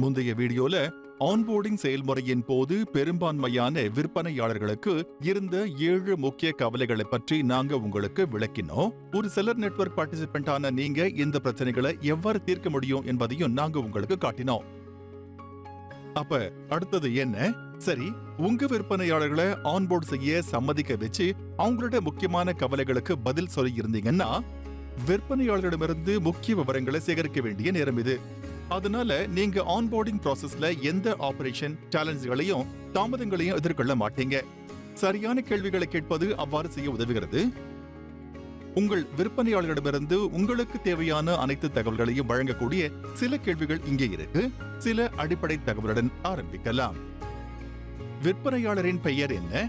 முந்தைய வீடியோல ஆன்போர்டிங் செயல்முறையின் போது பெரும்பான்மையான விற்பனையாளர்களுக்கு இருந்த ஏழு முக்கிய கவலைகளை பற்றி நாங்க உங்களுக்கு விளக்கினோம். ஒரு செல்லர் நெட்வொர்க் பார்ட்டிசிபென்டான நீங்க இந்த பிரச்சனைகளை எவ்வாறு தீர்க்க முடியும் என்பதையும் நாங்க உங்களுக்கு காட்டினோம். அப்ப அடுத்தது என்ன? சரி உங்க விற்பனையாளர்களை ஆன்போர்ட் செய்ய சம்மதிக்க வச்சு அவங்களோட முக்கியமான கவலைகளுக்கு பதில் சொல்லி இருந்தீங்கன்னா விற்பனையாளர்களிடமிருந்து முக்கிய விவரங்களை சேகரிக்க வேண்டிய நேரம் இது. அதனால நீங்க ஆன்போர்டிங் ப்ராசஸ்ல எந்த ஆபரேஷன் சேலஞ்சுகளையும் தாமதங்களையும் எதிர்கொள்ள மாட்டீங்க. சரியான கேள்விகளை கேட்பது அவ்வாறு செய்ய உதவுகிறது. உங்கள் விற்பனையாளர்களிடமிருந்து உங்களுக்கு தேவையான அனைத்து தகவல்களையும் வழங்கக்கூடிய சில கேள்விகள் இங்கே இருக்கு. சில அடிப்படை தகவலுடன் ஆரம்பிக்கலாம். விற்பனையாளரின் பெயர் என்ன?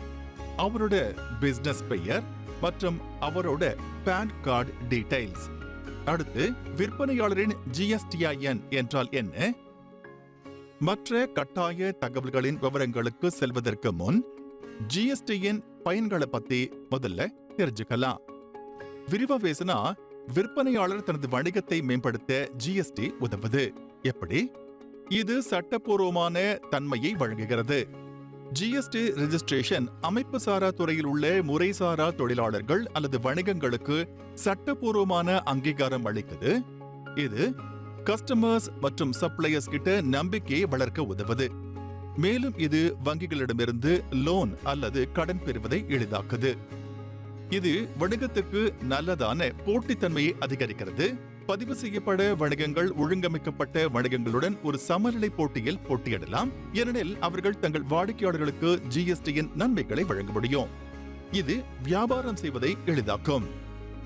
அவரோட பிசினஸ் பெயர் மற்றும் அவரோட பேன் கார்டு டீடைல்ஸ் அடுத்து விற்பனையாளரின் ஜிஎஸ்டிஐஎன் என்றால் என்ன? மற்ற கட்டாய தகவல்களின் விவரங்களுக்கு செல்வதற்கு முன் ஜிஎஸ்டியின் பயன்களை பத்தி முதல்ல தெரிஞ்சுக்கலாம். விரிவா பேசினா விற்பனையாளர் தனது வணிகத்தை மேம்படுத்த ஜிஎஸ்டி உதவுது. எப்படி? இது சட்டப்பூர்வமான தன்மையை வழங்குகிறது. ஜிஎஸ்டி ரெஜிஸ்ட்ரேஷன் அமைப்பு சாரா துறையில் உள்ள முறைசாரா தொழிலாளர்கள் அல்லது வணிகங்களுக்கு சட்டப்பூர்வமான அங்கீகாரம் அளிக்குது இது கஸ்டமர்ஸ் மற்றும் சப்ளையர்ஸ் கிட்ட நம்பிக்கையை வளர்க்க உதவுது. மேலும் இது வங்கிகளிடமிருந்து லோன் அல்லது கடன் பெறுவதை எளிதாக்குது. இது வணிகத்துக்கு நல்லதான போட்டித்தன்மையை அதிகரிக்கிறது. பதிவு செய்யப்பட வணிகங்கள் ஒழுங்கமைக்கப்பட்ட வணிகங்களுடன் ஒரு சமநிலை போட்டியில் போட்டியிடலாம். ஏனெனில் அவர்கள் தங்கள் வாடிக்கையாளர்களுக்கு ஜிஎஸ்டியின் நன்மைகளை வழங்க முடியும். இது வியாபாரம் செய்வதை எளிதாக்கும்.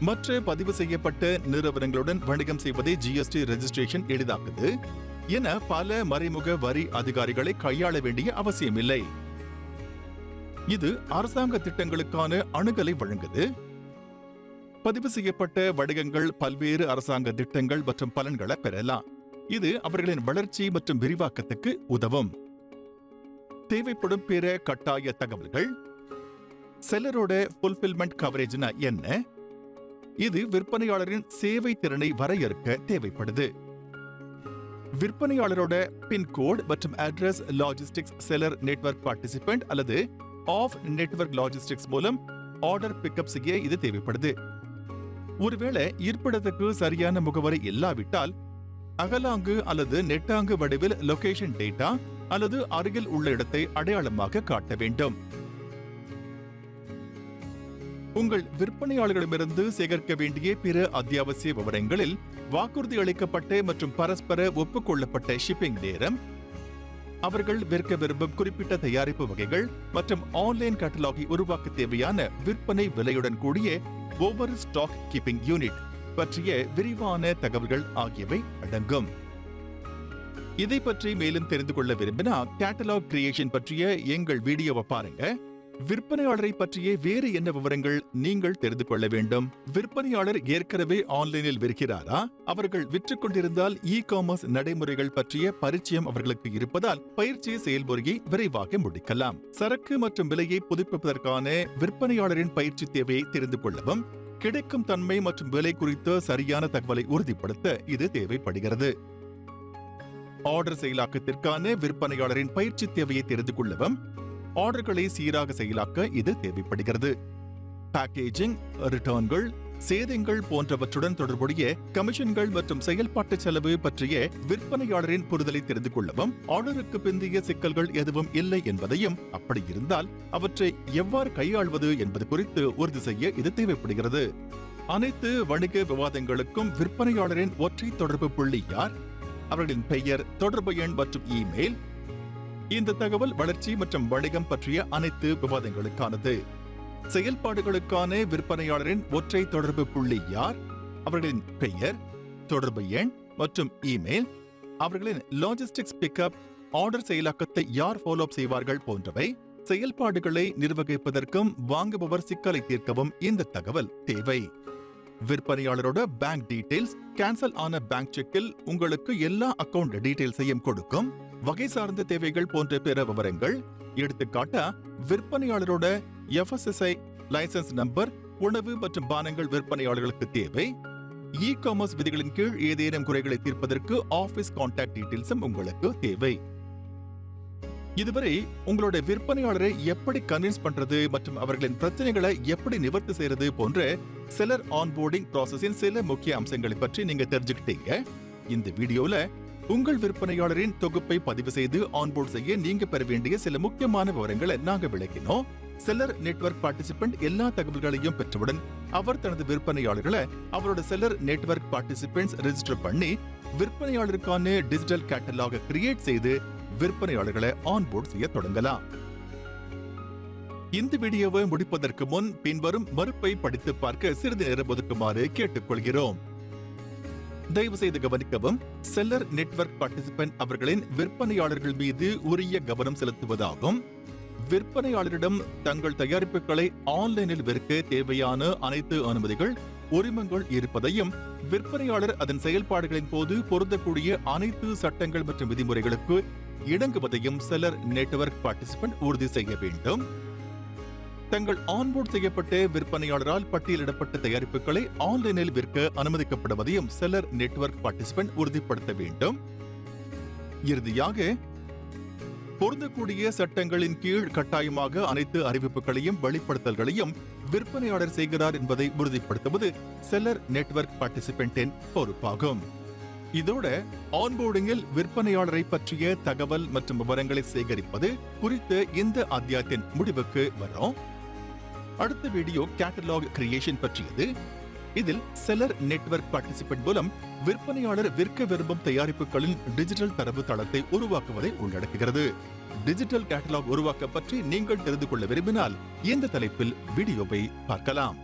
மற்ற பதிவு செய்யப்பட்ட நிறுவனங்களுடன் வணிகம் செய்வதை ஜிஎஸ்டி ரெஜிஸ்ட்ரேஷன் எளிதாக்குது என பல மறைமுக வரி அதிகாரிகளை கையாள வேண்டிய அவசியமில்லை. இது அரசாங்க திட்டங்களுக்கான அணுகலை வழங்குது. பதிவு செய்யப்பட்ட வடிகங்கள் பல்வேறு அரசாங்க திட்டங்கள் மற்றும் பலன்களை பெறலாம். இது அவர்களின் வளர்ச்சி மற்றும் விரிவாக்கத்துக்கு உதவும். தேவைப்படும் பிற கட்டாய தகவல்கள்? செல்லரோட ஃபுல்ஃபில்மெண்ட் கவரேஜ்னா என்ன? இது விற்பனையாளரின் சேவை திறனை வரையறுக்க தேவைப்படுது. விற்பனையாளரோட பின்கோட் மற்றும் address logistics seller network participant அல்லது ஆஃப் நெட்வொர்க் லாஜிஸ்டிக்ஸ் மூலம் ஆர்டர் பிக்கப் செய்ய இது தேவைப்படுது. ஒருவேளை இருப்பிடத்துக்கு சரியான முகவரி இல்லாவிட்டால் அகலாங்கு அல்லது நெட்டாங்கு வடிவில் லொகேஷன் டேட்டா அல்லது அருகில் உள்ள இடத்தை அடையாளமாக காட்ட வேண்டும். உங்கள் விற்பனையாளர்களிடமிருந்து சேகரிக்க வேண்டிய பிற அத்தியாவசிய விவரங்களில் வாக்குறுதி அளிக்கப்பட்ட மற்றும் பரஸ்பர ஒப்புக்கொள்ளப்பட்ட ஷிப்பிங் நேரம் அவர்கள் விற்க விரும்பும் குறிப்பிட்ட தயாரிப்பு வகைகள் மற்றும் ஆன்லைன் கேட்டலாகை உருவாக்க தேவையான விற்பனை விலையுடன் கூடிய ஒவ்வொரு ஸ்டாக் கீப்பிங் யூனிட் பற்றிய விரிவான தகவல்கள் ஆகியவை அடங்கும். இதை பற்றி மேலும் தெரிந்து கொள்ள விரும்பினா கேட்டலாக் கிரியேஷன் பற்றிய எங்கள் வீடியோவை பாருங்க. விற்பனையாளரை பற்றிய வேறு என்ன விவரங்கள் நீங்கள் தெரிந்து கொள்ள வேண்டும்? விற்பனையாளர் ஏற்கனவே ஆன்லைனில் விற்கிறாரா அவர்கள் விற்றுக் கொண்டிருந்தால் இ காமர்ஸ் நடைமுறைகள் பற்றிய பரிச்சயம் அவர்களுக்கு இருப்பதால் பயிற்சி செயல்முறையை விரைவாக முடிக்கலாம். சரக்கு மற்றும் விலையை புதுப்பிப்பதற்கான விற்பனையாளரின் பயிற்சி தேவையை தெரிந்து கொள்ளவும் கிடைக்கும் தன்மை மற்றும் விலை குறித்த சரியான தகவலை உறுதிப்படுத்த இது தேவைப்படுகிறது. ஆர்டர் செயலாக்கத்திற்கான விற்பனையாளரின் பயிற்சி தேவையை தெரிந்து கொள்ளவும் ஆர்டர்களை சீராக செயலாக்க இது தேவைப்படுகிறது. பேக்கேஜிங் ரிட்டர்ன்கள் சேதங்கள் போன்றவற்றுடன் தொடர்புடைய கமிஷன்கள் மற்றும் செயல்பாட்டு செலவு பற்றிய விற்பனையாளரின் புரிதலை தெரிந்து கொள்ளவும் ஆர்டருக்கு பிந்தைய சிக்கல்கள் எதுவும் இல்லை என்பதையும் அப்படி இருந்தால் அவற்றை எவ்வாறு கையாள்வது என்பது குறித்து உறுதி செய்ய இது தேவைப்படுகிறது. அனைத்து வணிக விவாதங்களுக்கும் விற்பனையாளரின் ஒற்றை தொடர்பு புள்ளி யார்? அவர்களின் பெயர் தொடர்பு எண் மற்றும் இமெயில் இந்த தகவல் வளர்ச்சி மற்றும் வணிகம் பற்றிய அனைத்து விவாதங்களுக்கானது. செயல்பாடுகளுக்கான விற்பனையாளரின் ஒற்றை தொடர்பு புள்ளி யார்? அவர்களின் பெயர் தொடர்பு எண் மற்றும் இமெயில் அவர்களின் லாஜிஸ்டிக்ஸ் பிக்கப் ஆர்டர் செயலாக்கத்தை யார் ஃபாலோ செய்வார்கள் போன்றவை செயல்பாடுகளை நிர்வகிப்பதற்கும் வாங்குபவர் சிக்கலை தீர்க்கவும் இந்த தகவல் தேவை. விற்பனையாளரோட பேங்க் டீடைல்ஸ் கேன்சல் ஆன பேங்க் செக்கில் உங்களுக்கு எல்லா அக்கவுண்ட் டீடைல்ஸையும் கொடுக்கும். வகை சார்ந்த தேவைகள் போன்ற பிற விவரங்கள். எடுத்துக்காட்டா விற்பனையாளரோட எஃப்எஸ்எஸ்ஐ லைசன்ஸ் நம்பர் உணவு மற்றும் பானங்கள் விற்பனையாளர்களுக்கு தேவை. இ காமர்ஸ் விதிகளின் கீழ் ஏதேனும் குறைகளை தீர்ப்பதற்கு ஆபீஸ் கான்டாக்ட் டீடைல்ஸும் உங்களுக்கு தேவை. இதுவரை உங்களோட விற்பனையாளரை எப்படி கன்வின்ஸ் பண்றது மற்றும் அவர்களின் பிரச்சனைகளை எப்படி நிவர்த்தி செய்யறது போன்ற செலர் ஆன்போர்டிங் ப்ராசஸின் சில முக்கிய அம்சங்களை பற்றி நீங்க தெரிஞ்சுக்கிட்டீங்க. இந்த வீடியோல உங்கள் விற்பனையாளரின் தொகுப்பை பதிவு செய்து ஆன்போர்ட் செய்ய நீங்க பெற வேண்டிய சில முக்கியமான விவரங்களை நாங்க விளக்கினோம். செல்லர் நெட்வொர்க் பார்ட்டிசிபென்ட் எல்லா தகவல்களையும் பெற்றவுடன் அவர் தனது விற்பனையாளர்களை அவரோட செல்லர் நெட்வொர்க் பார்ட்டிசிபென்ட்ஸ் ரெஜிஸ்டர் பண்ணி விற்பனையாளருக்கான டிஜிட்டல் கேட்டலாக கிரியேட் செய்து விற்பனையாளர்களை ஆன்போர்ட் செய்ய தொடங்கலாம். இந்த வீடியோவை முடிப்பதற்கு முன் பின்வரும் மறுப்பை படித்து பார்க்க சிறிது நேரம் ஒதுக்குமாறு கேட்டுக்கொள்கிறோம். தயவு செய்து கவனிக்கவும் செல்லர் நெட்வொர்க் பார்ட்டிசிபென்ட் அவர்களின் விற்பனையாளர்கள் மீது உரிய கவனம் செலுத்துவதாகும். விற்பனையாளரிடம் தங்கள் தயாரிப்புகளை ஆன்லைனில் விற்க தேவையான அனைத்து அனுமதிகள் உரிமங்கள் இருப்பதையும் விற்பனையாளர் அதன் செயல்பாடுகளின் போது பொருந்தக்கூடிய அனைத்து சட்டங்கள் மற்றும் விதிமுறைகளுக்கு இணங்குவதையும் செலர் நெட்வொர்க் பார்ட்டிசிபென்ட் உறுதி செய்ய வேண்டும். தங்கள் ஆன்போர்ட் செய்யப்பட்ட விற்பனையாளரால் பட்டியலிடப்பட்ட தயாரிப்புகளை ஆன்லைனில் விற்க அனுமதிக்கப்படுவதையும் செல்லர் நெட்வொர்க் பார்ட்டிசிபென்ட் உறுதிப்படுத்த வேண்டும். இறுதியாக பொருந்தக்கூடிய சட்டங்களின் கீழ் கட்டாயமாக அனைத்து அறிவிப்புகளையும் வெளிப்படுத்தல்களையும் விற்பனையாளர் செய்கிறார் என்பதை உறுதிப்படுத்துவது செல்லர் நெட்வொர்க் பார்ட்டிசிபென்டின் பொறுப்பாகும். இதோட ஆன்போர்டிங்கில் விற்பனையாளரை பற்றிய தகவல் மற்றும் விவரங்களை சேகரிப்பது குறித்த இந்த அத்தியாயத்தின் முடிவுக்கு வரோம் அடுத்த வீடியோ கேட்டலாக் கிரியேஷன் பற்றியது. இதில் செல்லர் நெட்வொர்க் பார்ட்டிசிபென்ட் மூலம் விற்பனையாளர் விற்க விரும்பும் தயாரிப்புகளின் டிஜிட்டல் தரவு தளத்தை உருவாக்குவதை உள்ளடக்குகிறது. டிஜிட்டல் கேட்டலாக் உருவாக்க பற்றி நீங்கள் தெரிந்து கொள்ள விரும்பினால் இந்த தலைப்பில் வீடியோவை பார்க்கலாம்.